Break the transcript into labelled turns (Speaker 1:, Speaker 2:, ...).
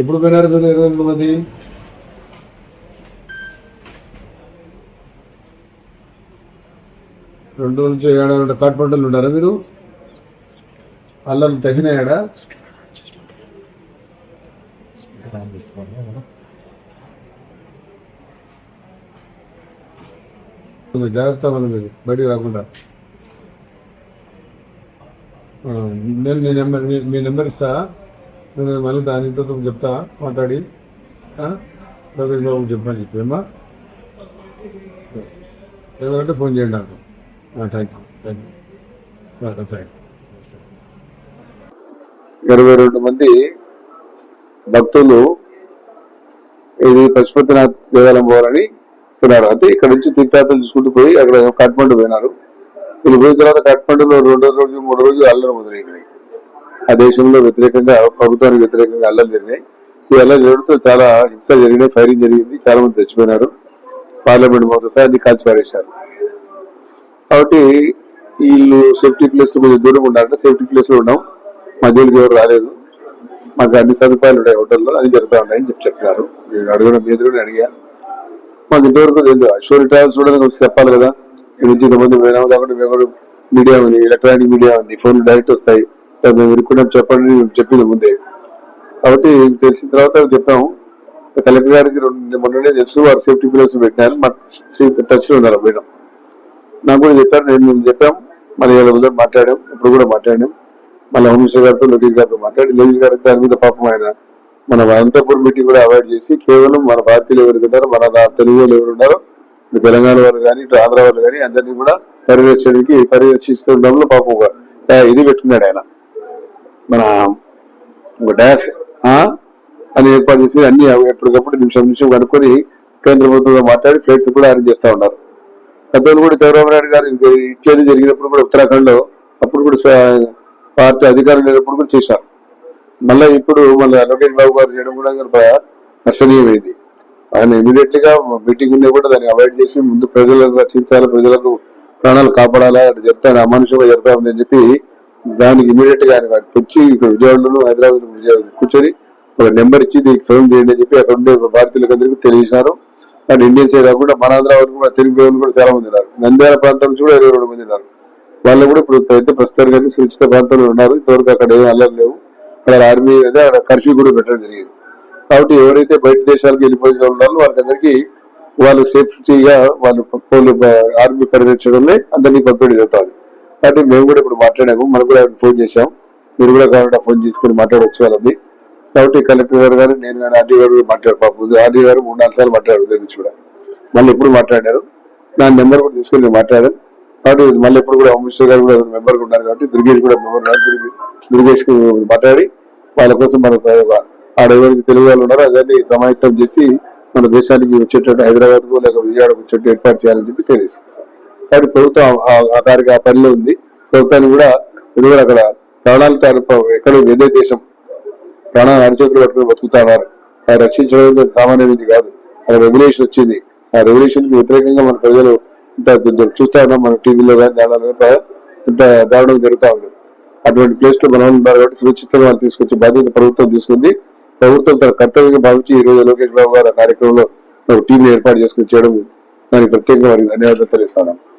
Speaker 1: ఎప్పుడు పోయినారు ఇరవై ఎనిమిది మంది రెండు నుంచి ఏడాది కాట్మంటలు ఉన్నారా మీరు? అల్లం తగినాయాడా? జాగ్రత్త మీరు బయటికి రాకుండా. నేను నీ నెంబర్ మీ- మీ నెంబర్ ఇస్తా. నేను మళ్ళీ దానితో చెప్తా మాట్లాడి. ఆ? బాబు చెప్పని చెప్పేమ్మా ఎవరంటే ఫోన్ చేయండి నాకు. Thank you thank you thank you ఇరవై రెండు మంది భక్తులు ఇది పశుపతినాథ్ దేవాలయం పోవాలని పోయినారు అంటే ఇక్కడ నుంచి తీర్థయాత్రలు చూసుకుంటూ పోయి అక్కడ కాట్మండు పోయినారు. వీళ్ళు పోయిన తర్వాత కాట్మండులో రెండో రోజు మూడో రోజు అల్లరి మొదలైనాయి ఆ దేశంలో వ్యతిరేకంగా ప్రభుత్వానికి వ్యతిరేకంగా అల్లలు జరిగినాయి. ఈ అల్లలు జరగడంతో చాలా హింస జరిగినాయి ఫైరింగ్ జరిగింది చాలా మంది చచ్చిపోయినారు. పార్లమెంట్ మొదటిసారి సార్ అన్ని కాల్చి పారేశారు. కాబట్టి వీళ్ళు సేఫ్టీ ప్లేస్ కొంచెం దూరం ఉండాలంటే సేఫ్టీ ప్లేస్లో ఉన్నాం. మధ్యలోకి ఎవరు రాలేదు. మాకు అన్ని సదుపాయాలు ఉన్నాయి హోటల్లో అన్ని జరుగుతా ఉన్నాయని చెప్పి చెప్పినారు. నేను అడగడం మీద ఎదురుని అడిగా. మాకు ఇంతవరకు తెలియదు. షోరీ ట్రావెల్స్ కూడా కొంచెం చెప్పాలి కదా. నుంచి ఇంతమంది పోయినాము కాబట్టి మేము కూడా మీడియా ఉంది ఎలక్ట్రానిక్ మీడియా ఉంది ఫోన్ డైరెక్ట్ వస్తాయి. మీరు కూడా చెప్పండి చెప్పింది ముందే. కాబట్టి తెలిసిన తర్వాత చెప్పాము. కలెక్టర్ గారికి రెండు మొన్ననే తెలుసు వారు సేఫ్టీ ప్లేస్ పెట్టినారు మా టచ్లో ఉన్నారు మేడం. నాకు కూడా చెప్పారు నేను మేము చెప్పాం. మళ్ళీ ఇలా మాట్లాడాం ఇప్పుడు కూడా మాట్లాడాం మళ్ళీ హోమ్ మినిస్టర్ గారితో లోకేష్ గారితో మాట్లాడి లోకేష్ గారికి దాని మీద పాపం ఆయన మన అనంతపురం మీటింగ్ కూడా అవాయిడ్ చేసి కేవలం మన భారతీయులు ఎవరు ఉన్నారో మన తెలుగు వాళ్ళు ఎవరు ఉన్నారో ఇటు తెలంగాణ వాళ్ళు కానీ ఇటు ఆంధ్ర వాళ్ళు కానీ అందరినీ కూడా పరిరక్షణకి పరిరక్షిస్తుండడంలో పాపం ఇది పెట్టుకున్నాడు ఆయన. మన ఒక డాష్ అని ఏర్పాటు చేసి అన్ని ఎప్పటికప్పుడు నిమిషం నిమిషం కనుక్కొని కేంద్ర ప్రభుత్వంతో మాట్లాడి ఫ్లైట్స్ కూడా అరేంజ్ చేస్తూ ఉన్నారు. గతంలో కూడా చంద్రబాబు నాయుడు గారు ఇట్లనే జరిగినప్పుడు కూడా ఉత్తరాఖండ్లో అప్పుడు కూడా పార్టీ అధికారం లేనప్పుడు కూడా చేశారు. మళ్ళీ ఇప్పుడు మళ్ళీ లోకేష్ బాబు గారు చేయడం కూడా కనుక అసహనీయమైంది ఆయన ఇమీడియట్లీగా మీటింగ్ ఉన్నా కూడా దాన్ని అవాయిడ్ చేసి ముందు ప్రజలను రక్షించాలి ప్రజలకు ప్రాణాలు కాపాడాలా అది జరుగుతాను అమానుషంగా జరుగుతా అని చెప్పి దానికి ఇమీడియట్గా ఆయన వచ్చి ఇక్కడ విజయవాడలో హైదరాబాద్ విజయవాడ కూర్చొని ఒక నెంబర్ ఇచ్చి దీనికి ఫోన్ చేయండి అని చెప్పి అక్కడ ఉండే భారతీయులకు అందరికీ తెలియజేశారు. అండ్ ఇండియన్సే కాకుండా మన ఆంధ్ర వరకు కూడా తెలుగు వాళ్ళు కూడా చాలా మంది ఉన్నారు. నంద్యాల ప్రాంతం నుంచి కూడా ఇరవై రెండు మంది ఉన్నారు. వాళ్ళు కూడా ఇప్పుడు పెద్ద ప్రస్తుతానికి అయితే సురక్షిత ప్రాంతంలో ఉన్నారు. ఇంతవరకు అక్కడ ఏం అల్లరి లేవు. అక్కడ ఆర్మీ అయితే అక్కడ కర్ఫ్యూ కూడా పెట్టడం జరిగింది. కాబట్టి ఎవరైతే బయట దేశాలకు వెళ్ళిపోయిన ఉన్నారో ఉన్నారో వాళ్ళకందరికీ వాళ్ళు సేఫ్టీగా వాళ్ళు ఆర్మీ పరిరక్షణలో అందరినీ పంపిణీ జరుగుతుంది కాబట్టి మేము కూడా ఇప్పుడు మాట్లాడాము. మనకు కూడా ఫోన్ చేశాం. మీరు కూడా కావాలంటే ఫోన్ చేసుకుని మాట్లాడవచ్చు వాళ్ళని. కాబట్టి కలెక్టర్ గారు కానీ నేను కానీ ఆర్డీ గారు మాట్లాడు పాపం ఆర్డీ గారు మూడు నాలుగు సార్లు మాట్లాడారు ఉదయం నుంచి కూడా. మళ్ళీ ఎప్పుడు మాట్లాడారు? నా నెంబర్ కూడా తీసుకుని నేను మాట్లాడాను. కాబట్టి మళ్ళీ ఎప్పుడు కూడా హోమ్ మినిస్టర్ గారు కూడా మెంబర్ ఉన్నారు కాబట్టి దుర్గేష్ కూడా మెంబర్ ఉన్నారు. దుర్గేష్కు మాట్లాడి వాళ్ళ కోసం మనకు ఒక ఆడ ఎవరికి తెలుగు వాళ్ళు ఉన్నారో. అదాన్ని సమాయత్తం చేసి మన దేశానికి వచ్చేటట్టు హైదరాబాద్కు లేక విజయవాడకు వచ్చేట్టు ఏర్పాటు చేయాలని చెప్పి తెలియదు కానీ ప్రభుత్వం ఆ- ఆ ఆ పనిలో ఉంది. ప్రభుత్వానికి కూడా ఇది కూడా అక్కడ ప్రాణాలు తాను ఎక్కడ వేరే దేశం ప్రాణాలు అరిచేతులు పట్టుకుని బతుకుతాడారు అది రక్షించడం సామాన్యమైనది కాదు. అది రెగ్యులేషన్ వచ్చింది. ఆ రెగ్యులేషన్కి వ్యతిరేకంగా మన ప్రజలు ఇంత ద- చూస్తా ఉన్నాం మన టీవీలో కానీ దానిలో ఇంత దారుణం జరుగుతూ ఉంది. అటువంటి ప్లేస్లో మనం ఉన్నారు కాబట్టి సురక్షితంగా వాళ్ళు తీసుకొచ్చి బాధ్యత ప్రభుత్వం తీసుకుంది. ప్రభుత్వం తన కర్తవ్యంగా భావించి ఈ రోజు లోకేష్ బాబు గారు ఆ కార్యక్రమంలో టీవీని ఏర్పాటు చేసుకుని చేయడం దానికి ప్రత్యేకంగా వారికి ధన్యవాదాలు తెలుస్తాను